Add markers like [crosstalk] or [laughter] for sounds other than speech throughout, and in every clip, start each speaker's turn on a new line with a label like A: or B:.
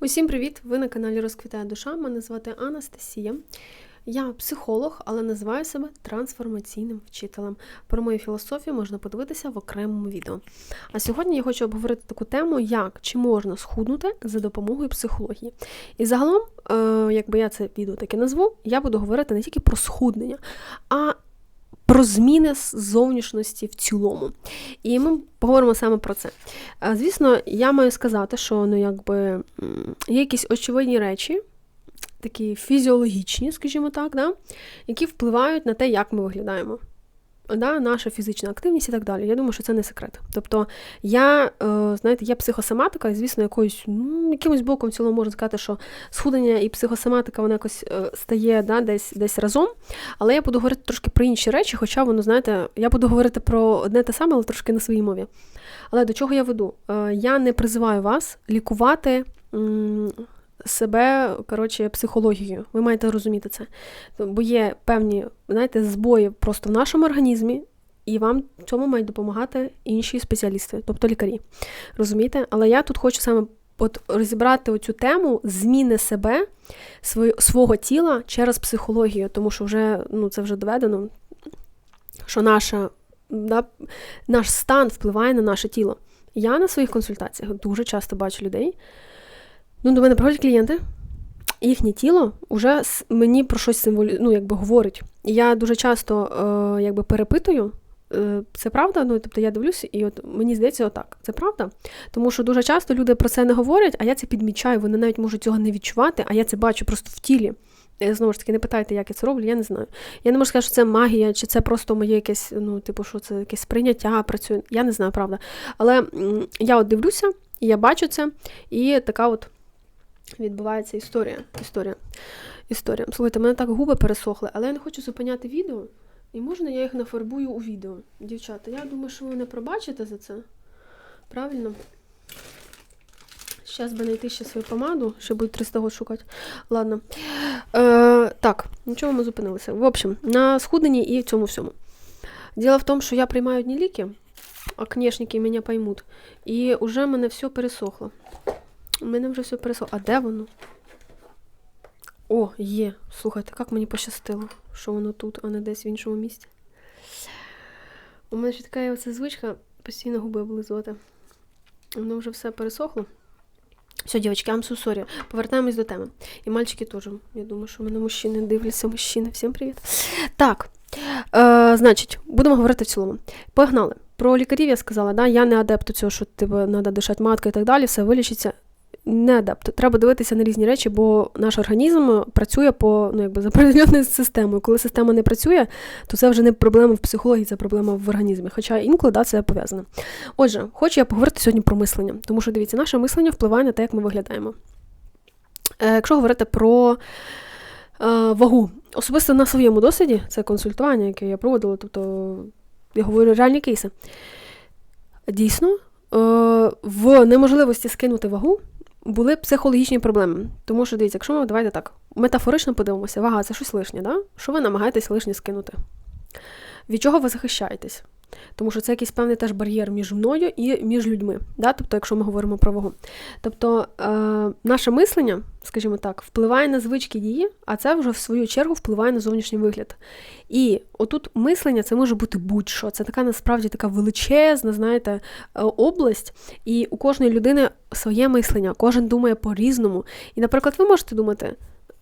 A: Усім привіт! Ви на каналі Розквітає душа. Мене звати Анастасія. Я психолог, але називаю себе трансформаційним вчителем. Про мою філософію можна подивитися в окремому відео. А сьогодні я хочу обговорити таку тему, як чи можна схуднути за допомогою психології. І загалом, е, якби я це відео таке назву, я буду говорити не тільки про схуднення, а про зміни зовнішності в цілому. І ми поговоримо саме про це. Звісно, я маю сказати, що ну, якби, є якісь очевидні речі, такі фізіологічні, скажімо так, да, які впливають на те, як ми виглядаємо. Да, наша фізична активність і так далі. Я думаю, що це не секрет. Тобто я, е, знаєте, є психосоматика, і, звісно, якоюсь, ну, якимось боком в цілому можна сказати, що схудення і психосоматика вона якось е, стає да, десь, десь разом. Але я буду говорити трошки про інші речі, хоча воно, знаєте, я буду говорити про одне те саме, але трошки на своїй мові. Але до чого я веду? Е, Я не призиваю вас лікувати себе, коротше, психологією. Ви маєте розуміти це. Бо є певні, знаєте, збої просто в нашому організмі, і вам в цьому мають допомагати інші спеціалісти, тобто лікарі. Розумієте? Але я тут хочу саме от розібрати оцю тему зміни себе, свого тіла через психологію, тому що вже ну, це вже доведено, що наша, да, наш стан впливає на наше тіло. Я на своїх консультаціях дуже часто бачу людей. Ну, до мене приходять клієнти, їхнє тіло вже мені про щось символі... ну, якби говорить. І я дуже часто е, якби перепитую, е, це правда? Ну, тобто я дивлюся, і от мені здається, отак. Це правда? Тому що дуже часто люди про це не говорять, а я це підмічаю, вони навіть можуть цього не відчувати, а я це бачу просто в тілі. Е, Знову ж таки, не питайте, як я це роблю, я не знаю. Я не можу сказати, що це магія, чи це просто моє якесь, ну, типу, що це якесь сприйняття працює. Я не знаю, правда. Але я от дивлюся, і я бачу це, і така от відбувається історія. Історія. Історія. Слухайте, мене так губи пересохли, але я не хочу зупиняти відео. І можна я їх нафарбую у відео. Дівчата, я думаю, що ви мене пробачите за це. Правильно? Зараз би знайти ще свою помаду, ще буде 300 год шукати. Ладно. Е, так, на чому ми зупинилися? В общем, на схудненні і цьому всьому. Діло в тому, що я приймаю одні ліки, а книжники мене поймуть. І вже мене все пересохло. У мене вже все пересохло. А де воно? О, є. Слухайте, як мені пощастило, що воно тут, а не десь в іншому місці. У мене ще така оця звичка постійно губи облизувати. Воно вже все пересохло. Все, дівчатки, I'm so sorry. Повертаємось до теми. І мальчики теж. Я думаю, що мене мужчини дивляться. Мужчини, всім привіт. Так. Е, значить, будемо говорити в цілому. Погнали. Про лікарів я сказала, да? я не адепт цього, що тебе треба дишати маткою і так далі, все вилічиться. Не адепт. Треба дивитися на різні речі, бо наш організм працює по ну, якби, за определеною системою. Коли система не працює, то це вже не проблема в психології, це проблема в організмі. Хоча інколи да, це пов'язано. Отже, хочу я поговорити сьогодні про мислення, тому що дивіться, наше мислення впливає на те, як ми виглядаємо. Е, якщо говорити про е, вагу, особисто на своєму досвіді, це консультування, яке я проводила, тобто я говорю реальні кейси. Дійсно, е, в неможливості скинути вагу були психологічні проблеми. Тому що дивіться, якщо ми давайте так, метафорично подивимося, вага це щось лишнє, да? що ви намагаєтесь лишнє скинути? Від чого ви захищаєтесь? Тому що це якийсь певний теж бар'єр між мною і між людьми, да? тобто, якщо ми говоримо про вагу. Тобто е, наше мислення, скажімо так, впливає на звички дії, а це вже в свою чергу впливає на зовнішній вигляд. І отут мислення це може бути будь-що. Це така насправді така величезна, знаєте, е, область, і у кожної людини своє мислення, кожен думає по-різному. І, наприклад, ви можете думати.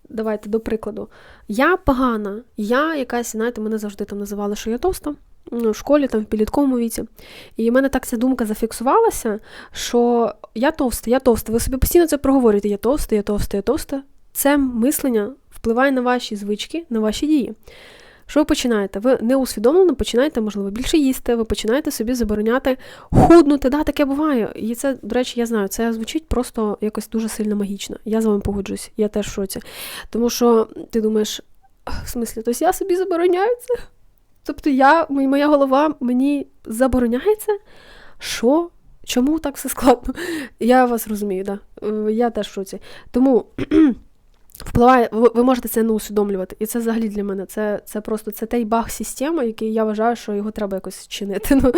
A: Давайте до прикладу, я погана, я якась, знаєте, мене завжди там називали, що я товста в школі, там в підлітковому віці. І в мене так ця думка зафіксувалася, що я товста, я товста. Ви собі постійно це проговорюєте: я товста, я товста, я товста. Це мислення впливає на ваші звички, на ваші дії. Що ви починаєте? Ви неусвідомлено починаєте, можливо, більше їсти, ви починаєте собі забороняти худнути. Да, таке буває. І це, до речі, я знаю, це звучить просто якось дуже сильно магічно. Я з вами погоджуюсь, я теж в шоці. Тому що ти думаєш, в смислі, тобто я собі забороняю це? Тобто я, моя голова мені забороняється? Що? Чому так все складно? [laughs] Я вас розумію, да. Е, Я теж в шоці. Тому [clears throat] впливає, ви, ви можете це не усвідомлювати. І це взагалі для мене. Це це просто це той баг системи, який я вважаю, що його треба якось чинити. [laughs] Ну,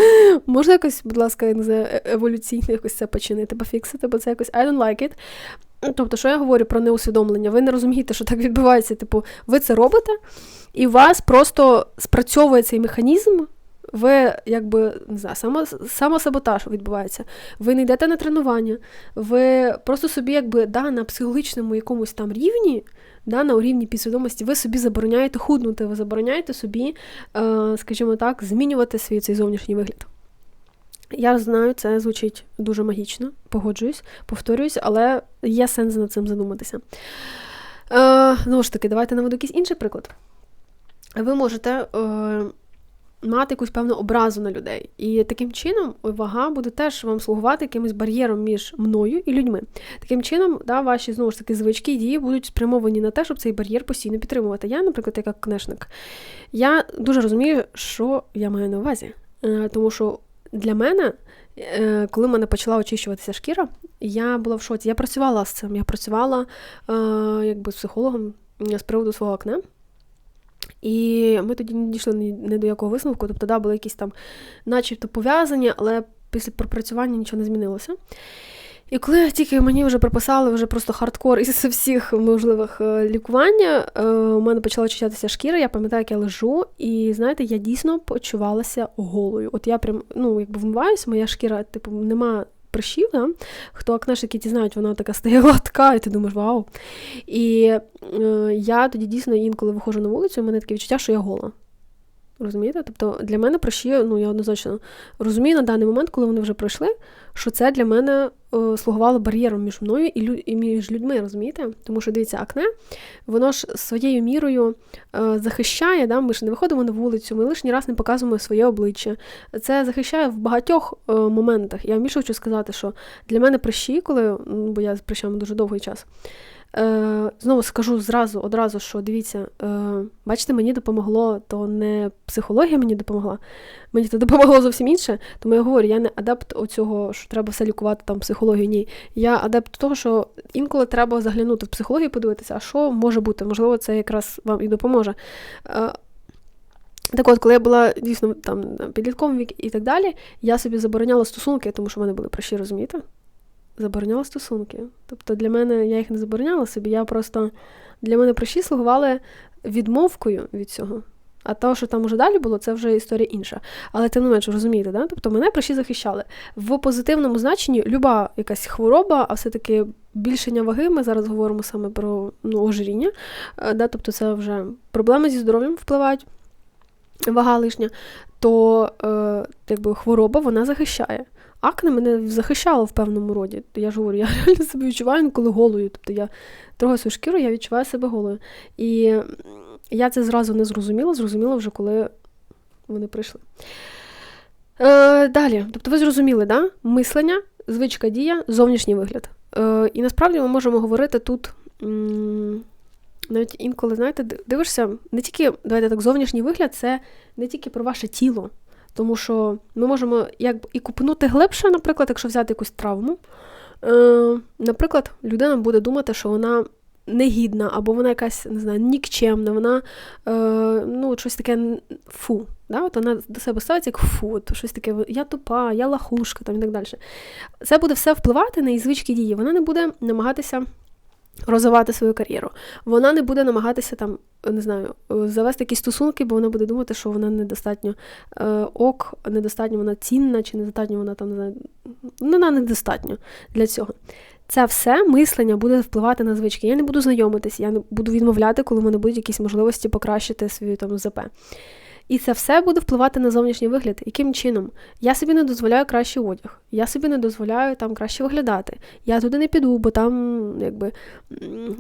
A: Можна якось, будь ласка, е- еволюційно якось це починити, пофіксити, бо це якось I don't like it. Ну, Тобто, що я говорю про неусвідомлення, ви не розумієте, що так відбувається. Типу, ви це робите, і у вас просто спрацьовує цей механізм, ви якби не знаю, само, самосаботаж відбувається. Ви не йдете на тренування, ви просто собі, якби да, на психологічному якомусь там рівні, да, на рівні підсвідомості, ви собі забороняєте худнути, ви забороняєте собі, е, скажімо так, змінювати свій цей зовнішній вигляд. Я знаю, це звучить дуже магічно, погоджуюсь, повторююсь, але є сенс над цим задуматися. Е, Знову ж таки, давайте наведу якийсь інший приклад. Ви можете е, мати якусь певну образу на людей. І таким чином вага буде теж вам слугувати якимось бар'єром між мною і людьми. Таким чином, да, ваші знову ж таки звички і дії будуть спрямовані на те, щоб цей бар'єр постійно підтримувати. Я, наприклад, як книжник, я дуже розумію, що я маю на увазі. Е, тому що для мене, е, коли мене почала очищуватися шкіра, я була в шоці. Я працювала з цим. Я працювала е, якби психологом з приводу свого акне. І ми тоді не дійшли ні до якого висновку. Тобто, да, були якісь там, начебто, пов'язані, але після пропрацювання нічого не змінилося. І коли тільки мені вже прописали вже просто хардкор із всіх можливих е, лікування, е, у мене почала очищатися шкіра, я пам'ятаю, як я лежу, і знаєте, я дійсно почувалася голою. От я прям ну, якби вмиваюся, моя шкіра, типу, нема прищів, да? хто акнешики ті знають, вона така [laughs] стає гладка, і ти думаєш, вау. І е, я тоді дійсно інколи виходжу на вулицю, у мене таке відчуття, що я гола. Розумієте? Тобто для мене прощі, ну я однозначно розумію на даний момент, коли вони вже пройшли, що це для мене е, слугувало бар'єром між мною і лю- і між людьми, розумієте? Тому що дивіться, акне, воно ж своєю мірою е, захищає, да? ми ж не виходимо на вулицю, ми лишній раз не показуємо своє обличчя. Це захищає в багатьох е, моментах. Я вам більше хочу сказати, що для мене прищі, коли, ну, бо я з прищами дуже довгий час. Е, Знову скажу зразу, одразу, що дивіться, е, бачите, мені допомогло, то не психологія мені допомогла, мені то допомогло зовсім інше. Тому я говорю, я не адепт оцього, що треба все лікувати там психологію. Ні. Я адепт того, що інколи треба заглянути в психологію, подивитися, а що може бути. Можливо, це якраз вам і допоможе. Е, так от, коли я була дійсно там підлітковим вік і так далі, я собі забороняла стосунки, тому що в мене були прощі, розумієте? Забороняла стосунки. Тобто для мене я їх не забороняла собі, я просто для мене прощі слугували відмовкою від цього. А то, що там уже далі було, це вже історія інша. Але тим не менш, розумієте, да? тобто мене прощі захищали. В позитивному значенні люба якась хвороба, а все-таки більшення ваги, ми зараз говоримо саме про ну, ожиріння, е, да? тобто це вже проблеми зі здоров'ям впливають, вага лишня, то е, якби хвороба вона захищає акне мене захищало в певному роді. Я ж говорю, я [laughs] реально себе відчуваю коли голою. Тобто я трогаю шкіру, я відчуваю себе голою. І я це зразу не зрозуміла, зрозуміла вже, коли вони прийшли. Е, Далі, тобто, ви зрозуміли, да? мислення, звичка дія, зовнішній вигляд. Е, І насправді ми можемо говорити тут. Навіть інколи, знаєте, дивишся, не тільки давайте так, зовнішній вигляд це не тільки про ваше тіло, тому що ми можемо як і купнути глибше, наприклад, якщо взяти якусь травму. Е, Наприклад, людина буде думати, що вона негідна, або вона якась не знаю, нікчемна, вона е, ну, щось таке фу. Да? От Вона до себе ставиться як фу, от щось таке, я тупа, я лахушка там і так далі. Це буде все впливати на її звички дії. Вона не буде намагатися розвивати свою кар'єру. Вона не буде намагатися там, не знаю, завести якісь стосунки, бо вона буде думати, що вона недостатньо е, ок, недостатньо вона цінна, чи недостатньо вона там не знаю, вона недостатньо для цього. Це все мислення буде впливати на звички. Я не буду знайомитись, я не буду відмовляти, коли в мене будуть якісь можливості покращити свою там ЗП. І це все буде впливати на зовнішній вигляд. Яким чином? Я собі не дозволяю кращий одяг, я собі не дозволяю там краще виглядати. Я туди не піду, бо там якби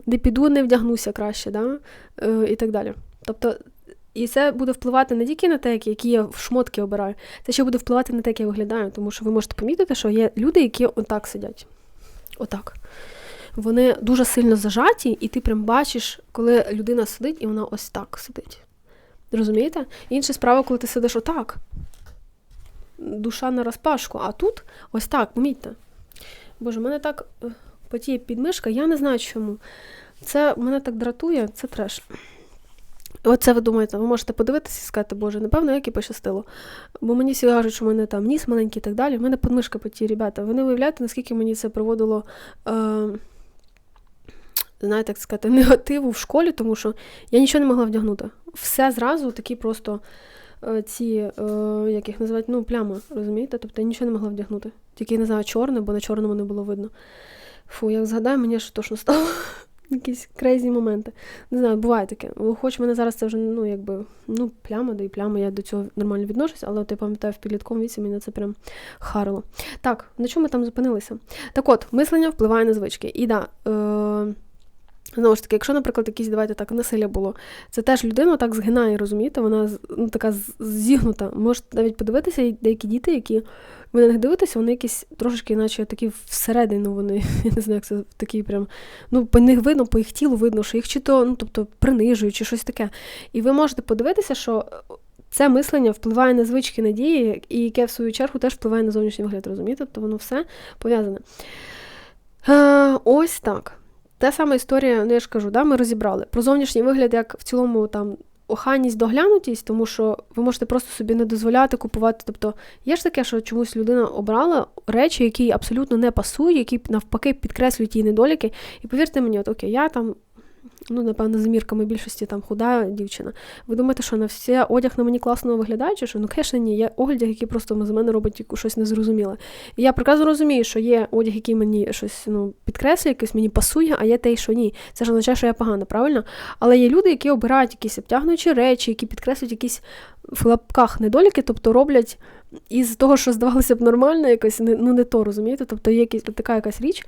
A: не піду, не вдягнуся краще, да? Е, і так далі. Тобто, і це буде впливати не тільки на те, які я в шмотки обираю, це ще буде впливати на те, як я виглядаю, тому що ви можете помітити, що є люди, які отак сидять. Отак. Вони дуже сильно зажаті, і ти прям бачиш, коли людина сидить, і вона ось так сидить. Розумієте? Інша справа, коли ти сидиш отак. Душа на розпашку, а тут ось так, помітьте. Боже, мене так е, потіє підмишка, я не знаю чому. Це мене так дратує, це треш. Оце ви думаєте, ви можете подивитися і сказати, Боже, напевно, як і пощастило. Бо мені всі кажуть, що в мене там ніс маленький і так далі. У мене подмишка потіє, ребята. Ви не уявляєте, наскільки мені це проводило. Е- знаєте, як сказати, негативу в школі, тому що я нічого не могла вдягнути. Все зразу такі просто е, ці, е, як їх називають, ну, плями, розумієте? Тобто я нічого не могла вдягнути. Тільки не знаю, чорне, бо на чорному не було видно. Фу, як згадаю, мені ж тошно стало. [laughs] Якісь крейзі моменти. Не знаю, буває таке. Хоч мене зараз це вже ну, якби, ну, пляма, да і пляма, я до цього нормально відношусь, але от я пам'ятаю, в підлітковому віці мене це прям харило. Так, на чому ми там зупинилися? Так от, мислення впливає на звички. І да, е- Знову ж таки, якщо, наприклад, якісь, давайте так, насилля було, це теж людина так згинає, розумієте, вона ну, така зігнута. Можете навіть подивитися, деякі діти, які ви на них дивитеся, вони якісь трошечки, наче такі всередину, вони, [laughs] я не знаю, як це такі прям, ну, по них видно, по їх тілу видно, що їх чи то, ну, тобто, принижують, чи щось таке. І ви можете подивитися, що це мислення впливає на звички надії, і яке, в свою чергу, теж впливає на зовнішній вигляд, розумієте? Тобто воно все пов'язане. Е, Ось так. Та сама історія, ну я ж кажу, да, ми розібрали. Про зовнішній вигляд, як в цілому там оханність, доглянутість, тому що ви можете просто собі не дозволяти купувати. Тобто є ж таке, що чомусь людина обрала речі, які абсолютно не пасують, які навпаки підкреслюють її недоліки. І повірте мені, от окей, я там ну, напевно, з мірками більшості там худа дівчина. Ви думаєте, що на все одяг на мені класно виглядає, чи що? Ну, звісно, ні, є одяг, який просто з мене робить щось незрозуміле. І я прекрасно розумію, що є одяг, який мені щось ну, підкреслює, якийсь мені пасує, а є те, що ні. Це ж означає, що я погана, правильно? Але є люди, які обирають якісь обтягнучі речі, які підкреслюють якісь в лапках недоліки, тобто роблять із того, що здавалося б нормально, якось ну не то, розумієте? Тобто є якась така якась річ.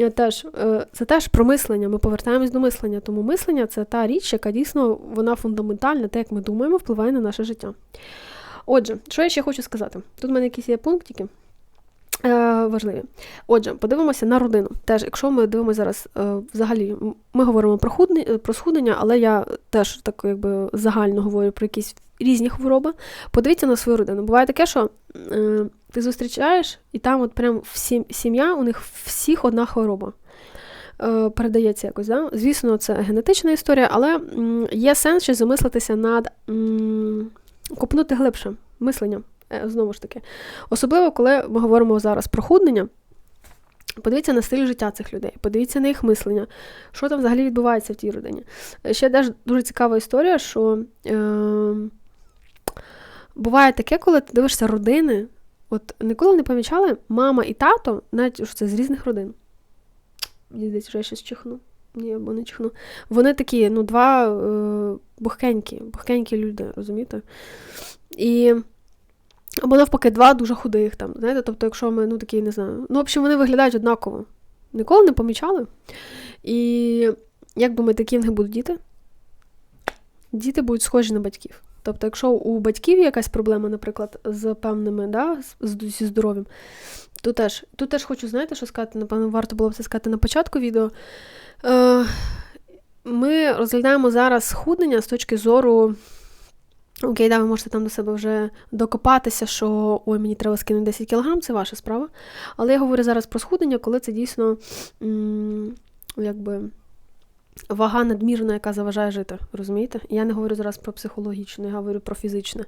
A: Е, теж, е, Це теж про мислення. Ми повертаємось до мислення. Тому мислення це та річ, яка дійсно вона фундаментальна, те, як ми думаємо, впливає на наше життя. Отже, що я ще хочу сказати? Тут в мене якісь є пунктики. Е, Важливі. Отже, подивимося на родину. Теж, якщо ми дивимося зараз, взагалі, ми говоримо про худні, про схуднення, але я теж так якби загально говорю про якісь різні хвороби. Подивіться на свою родину. Буває таке, що е, ти зустрічаєш, і там от прям всі, сім'я, у них всіх одна хвороба. Е, передається якось, да? звісно, це генетична історія, але є сенс ще замислитися над м, копнути глибше мислення. Е, знову ж таки. Особливо, коли ми говоримо зараз про худнення. Подивіться на стиль життя цих людей, подивіться на їх мислення, що там взагалі відбувається в тій родині. Е, ще теж дуже цікава історія, що е, буває таке, коли ти дивишся родини. От ніколи не помічали мама і тато, навіть що це з різних родин. Мені здається, що я щось чихну. Ні, або не чихну. Вони такі, ну, два е, бухкенькі, бухкенькі люди, розумієте? І або навпаки, два дуже худих там. знаєте, Тобто, якщо ми, ну такі, не знаю. Ну, в общем, вони виглядають однаково. Ніколи не помічали. І як думаєте, які в них будуть діти? Діти будуть схожі на батьків. Тобто, якщо у батьків якась проблема, наприклад, з певними, да, зі здоров'ям, то теж тут теж хочу, знаєте, що сказати, напевно, варто було б це сказати на початку відео. Е, Ми розглядаємо зараз схуднення з точки зору Окей, да, ви можете там до себе вже докопатися, що ой, мені треба скинути 10 кг, це ваша справа. Але я говорю зараз про схуднення, коли це дійсно м- якби вага надмірна, яка заважає жити. розумієте? Я не говорю зараз про психологічне, я говорю про фізичне.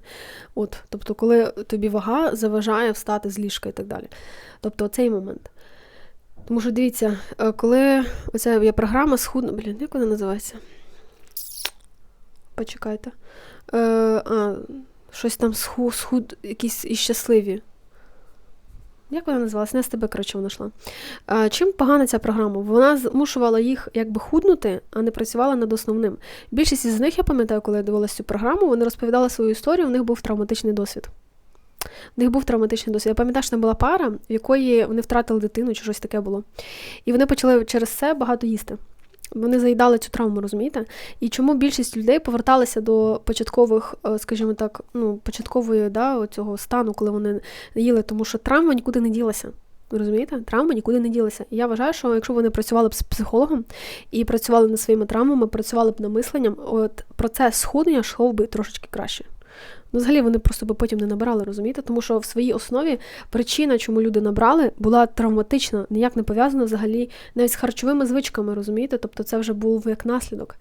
A: От, Тобто, коли тобі вага заважає встати з ліжка і так далі. Тобто цей момент. Тому що дивіться, е, коли оця є програма схудно, блін, як вона називається? Почекайте. Е, а, Щось там схуд, схуд, якісь і щасливі. Як вона називалась? Не з тебе, коротше, вона. Чим погана ця програма? Вона змушувала їх якби худнути, а не працювала над основним. Більшість із них, я пам'ятаю, коли я дивилася цю програму, вони розповідали свою історію, у них був травматичний досвід. У них був травматичний досвід. Я пам'ятаю, що там була пара, в якої вони втратили дитину, чи щось таке було. І вони почали через це багато їсти. Вони заїдали цю травму, розумієте? І чому більшість людей поверталися до початкових, е, скажімо так, ну, початкової да, цього стану, коли вони їли, тому що травма нікуди не ділася. Розумієте? Травма нікуди не ділася. Я вважаю, що якщо вони працювали б з психологом і працювали над своїми травмами, працювали б над мисленням, от процес схуднення йшов би трошечки краще. Ну, взагалі вони просто би потім не набирали, розумієте? Тому що в своїй основі причина, чому люди набрали, була травматична, ніяк не пов'язана взагалі навіть з харчовими звичками, розумієте? Тобто це вже був як наслідок.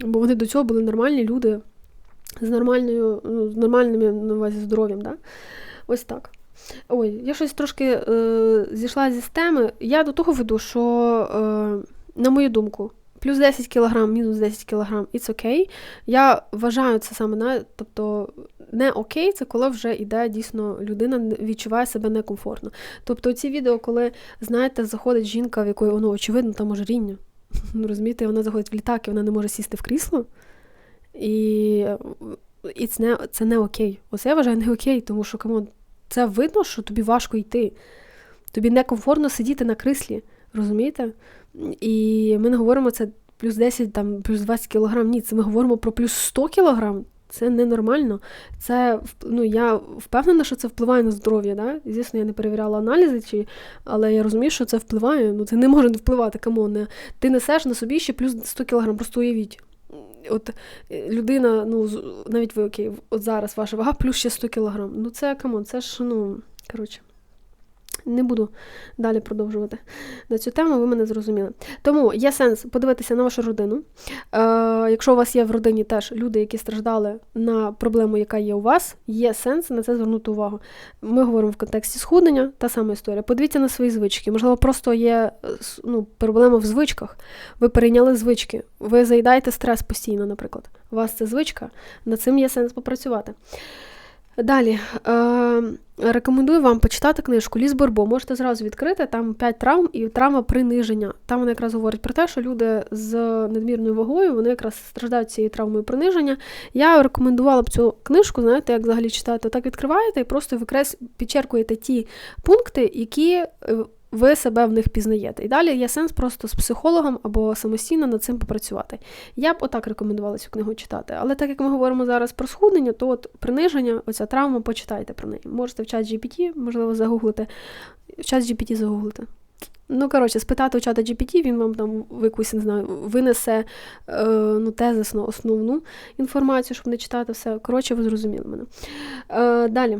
A: Бо вони до цього були нормальні люди з нормальною, ну, з нормальним на увазі здоров'ям. Да? Ось так. Ой, я щось трошки е, зійшла зі теми. Я до того веду, що. Е, на мою думку, плюс 10 кг, мінус 10 кг, it's окей. Я вважаю це саме на, тобто не окей, це коли вже йде дійсно людина відчуває себе некомфортно. Тобто ці відео, коли, знаєте, заходить жінка, в якої воно очевидно, там ожиріння. [laughs] Розумієте, вона заходить в літак, і вона не може сісти в крісло. І і це не це не окей. Оце я вважаю не окей, тому що камон, це видно, що тобі важко йти. Тобі некомфортно сидіти на кріслі, розумієте? І ми не говоримо це плюс 10, там, плюс 20 кілограм. Ні, це ми говоримо про плюс 100 кілограм. Це ненормально. Це ну я впевнена, що це впливає на здоров'я. Да? Звісно, я не перевіряла аналізи, чи, але я розумію, що це впливає. Ну це не може не впливати. Камон. Ти несеш на собі ще плюс 100 кілограм. Просто уявіть. От е, людина, ну навіть ви окей, от зараз ваша вага плюс ще 100 кілограм. Ну це камон, це ж ну коротше. Не буду далі продовжувати на цю тему, ви мене зрозуміли. Тому є сенс подивитися на вашу родину. Е, Якщо у вас є в родині теж люди, які страждали на проблему, яка є у вас, є сенс на це звернути увагу. Ми говоримо в контексті схуднення, та сама історія. Подивіться на свої звички. Можливо, просто є ну, проблема в звичках. Ви перейняли звички, ви заїдаєте стрес постійно, наприклад. У вас це звичка, над цим є сенс попрацювати. Далі е, рекомендую вам почитати книжку Ліс Борбо. Можете зразу відкрити, там 5 травм і травма приниження. Там вона якраз говорить про те, що люди з надмірною вагою вони якраз страждають цією травмою приниження. Я рекомендувала б цю книжку, знаєте, як взагалі читати. Так відкриваєте і просто викрес підчеркуєте ті пункти, які е, ви себе в них пізнаєте. І далі є сенс просто з психологом або самостійно над цим попрацювати. Я б отак рекомендувала цю книгу читати. Але так як ми говоримо зараз про схуднення, то от приниження, оця травма, почитайте про неї. Можете в чат GPT, можливо, загуглити. В чат GPT загуглити. Ну, коротше, спитати у чата GPT, він вам там якусь, не знаю, винесе е, ну, тезисно основну інформацію, щоб не читати все. Коротше, ви зрозуміли мене. Е, Далі.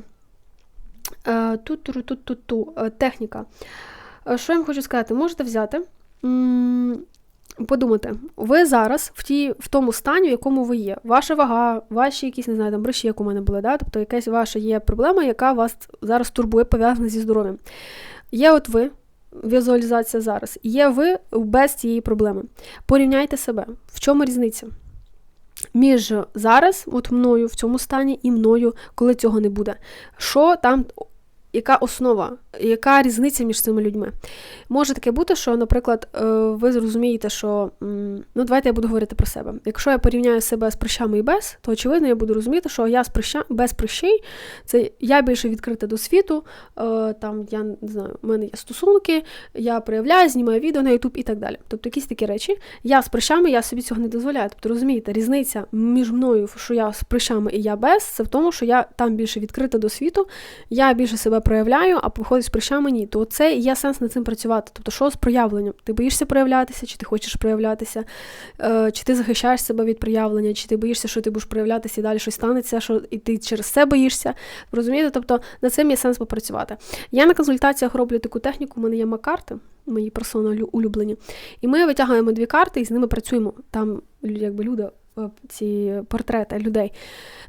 A: Е, Тут-тут-тут-ту. Е, техніка. Е, що я вам хочу сказати? Можете взяти, подумати, ви зараз в ті, в тому стані, в якому ви є. Ваша вага, ваші якісь, не знаю, там бриші, як у мене були, да? тобто якась ваша є проблема, яка вас зараз турбує, пов'язана зі здоров'ям. Є от ви, візуалізація зараз, є ви без цієї проблеми. Порівняйте себе. В чому різниця? Між зараз, от мною в цьому стані, і мною, коли цього не буде. Що там яка основа, яка різниця між цими людьми? Може таке бути, що, наприклад, е, ви зрозумієте, що ну давайте я буду говорити про себе. Якщо я порівняю себе з прищами і без, то очевидно я буду розуміти, що я з прища без прищей, це я більше відкрита до світу. Е, там я не знаю, у мене є стосунки, я проявляю, знімаю відео на Ютуб і так далі. Тобто якісь такі речі. Я з прищами, я собі цього не дозволяю. Тобто, розумієте, різниця між мною, що я з прищами і я без, це в тому, що я там більше відкрита до світу, я більше себе проявляю, а виходить з прищами ні, то це є сенс над цим працювати. Тобто, що з проявленням? Ти боїшся проявлятися, чи ти хочеш проявлятися, е, чи ти захищаєш себе від проявлення, чи ти боїшся, що ти будеш проявлятися і далі щось станеться, що і ти через це боїшся. Розумієте? Тобто над цим є сенс попрацювати. Я на консультаціях роблю таку техніку, у мене є макарти, мої персоналі улюблені. І ми витягуємо дві карти і з ними працюємо. Там якби люди, е, ці портрети людей.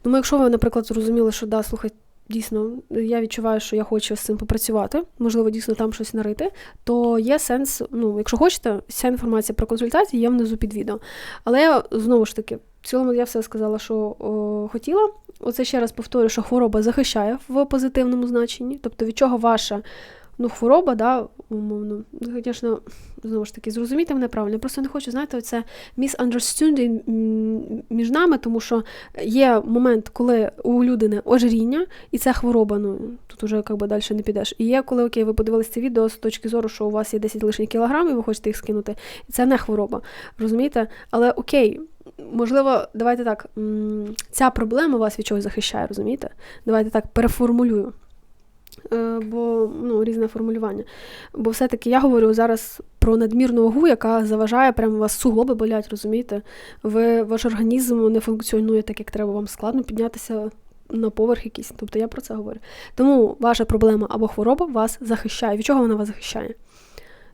A: Тому, якщо ви, наприклад, зрозуміли, що да, слухай, дійсно, я відчуваю, що я хочу з цим попрацювати, можливо, дійсно там щось нарити, то є сенс, ну, якщо хочете, вся інформація про консультації є внизу під відео. Але знову ж таки, в цілому я все сказала, що о, хотіла. Оце ще раз повторю, що хвороба захищає в позитивному значенні, тобто від чого ваша ну, хвороба, да, умовно, звісно, знову ж таки, зрозумійте мене правильно. Я просто не хочу, знаєте, оце misunderstanding між нами, тому що є момент, коли у людини ожиріння, і це хвороба, ну тут уже як би, далі не підеш. І є, коли окей, ви подивилися це відео з точки зору, що у вас є 10 лишніх кілограмів, і ви хочете їх скинути. І це не хвороба. Розумієте? Але окей. Можливо, давайте так, ця проблема вас від чогось захищає, розумієте? Давайте так переформулюю. Е, бо ну, різне формулювання. Бо все-таки я говорю зараз про надмірну вагу, яка заважає, прямо у вас суглоби болять, розумієте? Ви, Ваш організм не функціонує так, як треба, вам складно піднятися на поверх якийсь. Тобто я про це говорю. Тому ваша проблема або хвороба вас захищає. Від чого вона вас захищає?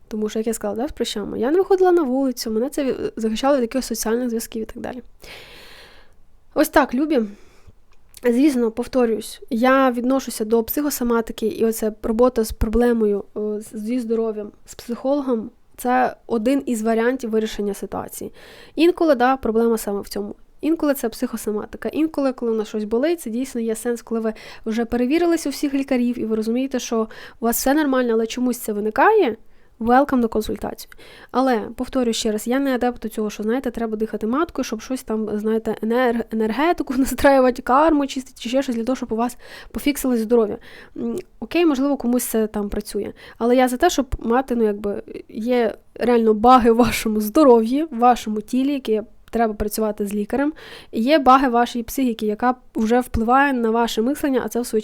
A: Тому що, як я сказала, да, з прищами, я не виходила на вулицю, мене це захищало від якихось соціальних зв'язків і так далі. Ось так, любі. Звісно, повторюсь, я відношуся до психосоматики і оце робота з проблемою, зі здоров'ям, з психологом Це один із варіантів вирішення ситуації. Інколи, да, проблема саме в цьому. Інколи це психосоматика. Інколи, коли на щось болить, це дійсно є сенс, коли ви вже перевірились у всіх лікарів, і ви розумієте, що у вас все нормально, але чомусь це виникає. Welcome до консультації. Але повторюю ще раз, я не адепт до цього, що знаєте, треба дихати маткою, щоб щось там, знаєте, енерг... енергетику [laughs] настраювати, карму чистити, чи ще щось для того, щоб у вас пофіксили здоров'я. Окей, можливо, комусь це там працює. Але я за те, щоб мати, ну якби є реально баги в вашому здоров'ї, в вашому тілі, які треба працювати з лікарем. І є баги вашої психіки, яка вже впливає на ваше мислення, а це в свою